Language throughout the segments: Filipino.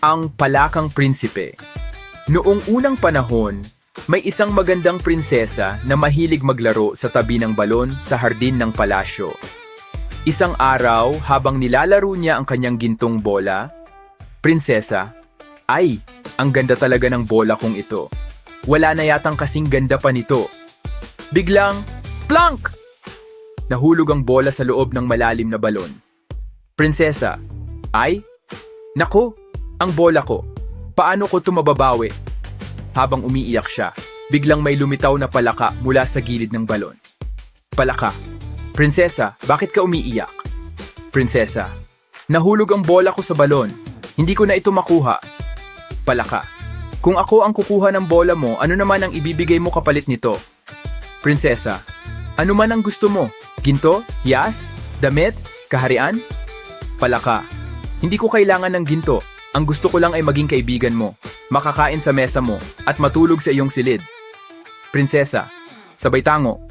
Ang Palakang Prinsipe Noong unang panahon, may isang magandang prinsesa na mahilig maglaro sa tabi ng balon sa hardin ng palasyo. Isang araw, habang nilalaro niya ang kanyang gintong bola, Prinsesa, ay, ang ganda talaga ng bola kong ito. Wala na yatang kasing ganda pa nito. Biglang, plank! Nahulog ang bola sa loob ng malalim na balon. Prinsesa, ay, nako, ang bola ko. Paano ko ito mababawi? Habang umiiyak siya, biglang may lumitaw na palaka mula sa gilid ng balon. Palaka, Prinsesa, bakit ka umiiyak? Prinsesa, nahulog ang bola ko sa balon. Hindi ko na ito makuha. Palaka, kung ako ang kukuha ng bola mo, ano naman ang ibibigay mo kapalit nito? Prinsesa, ano man ang gusto mo? Ginto? Hiyas? Damit? Kaharian? Palaka, hindi ko kailangan ng ginto. Ang gusto ko lang ay maging kaibigan mo, makakain sa mesa mo, at matulog sa iyong silid. Prinsesa, sabay tango.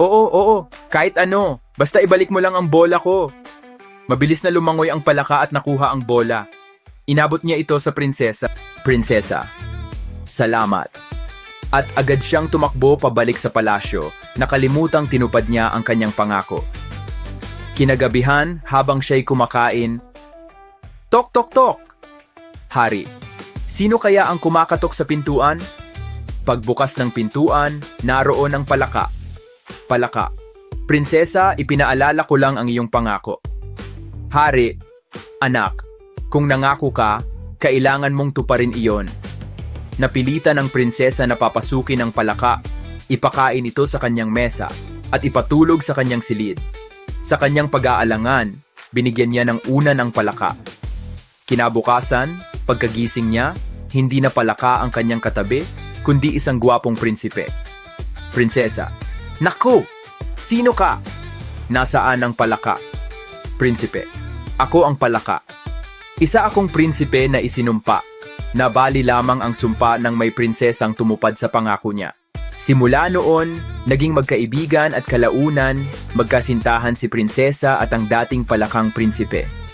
Oo, oo, kahit ano, basta ibalik mo lang ang bola ko. Mabilis na lumangoy ang palaka at nakuha ang bola. Inabot niya ito sa prinsesa. Prinsesa, salamat. At agad siyang tumakbo pabalik sa palasyo, nakalimutang tinupad niya ang kanyang pangako. Kinagabihan, habang siya'y kumakain, Tok, tok, tok! Hari, sino kaya ang kumakatok sa pintuan? Pagbukas ng pintuan, naroon ang palaka. Palaka, Prinsesa, ipinaalala ko lang ang iyong pangako. Hari, anak, kung nangako ka, kailangan mong tuparin iyon. Napilitan ng prinsesa na papasukin ang palaka, ipakain ito sa kanyang mesa, at ipatulog sa kanyang silid. Sa kanyang pag-aalangan, binigyan niya ng unan ang palaka. Kinabukasan, pagkagising niya, hindi na palaka ang kanyang katabi, kundi isang gwapong prinsipe. Prinsesa, Naku! Sino ka? Nasaan ang palaka? Prinsipe, ako ang palaka. Isa akong prinsipe na isinumpa. Nabali lamang ang sumpa ng may prinsesang tumupad sa pangako niya. Simula noon, naging magkaibigan at kalaunan, magkasintahan si prinsesa at ang dating palakang prinsipe.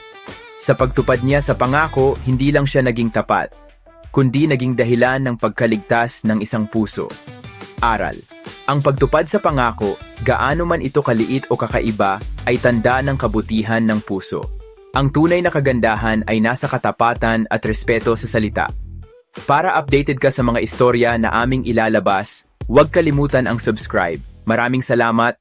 Sa pagtupad niya sa pangako, hindi lang siya naging tapat, kundi naging dahilan ng pagkaligtas ng isang puso. Aral. Ang pagtupad sa pangako, gaano man ito kaliit o kakaiba, ay tanda ng kabutihan ng puso. Ang tunay na kagandahan ay nasa katapatan at respeto sa salita. Para updated ka sa mga istorya na aming ilalabas, huwag kalimutan ang subscribe. Maraming salamat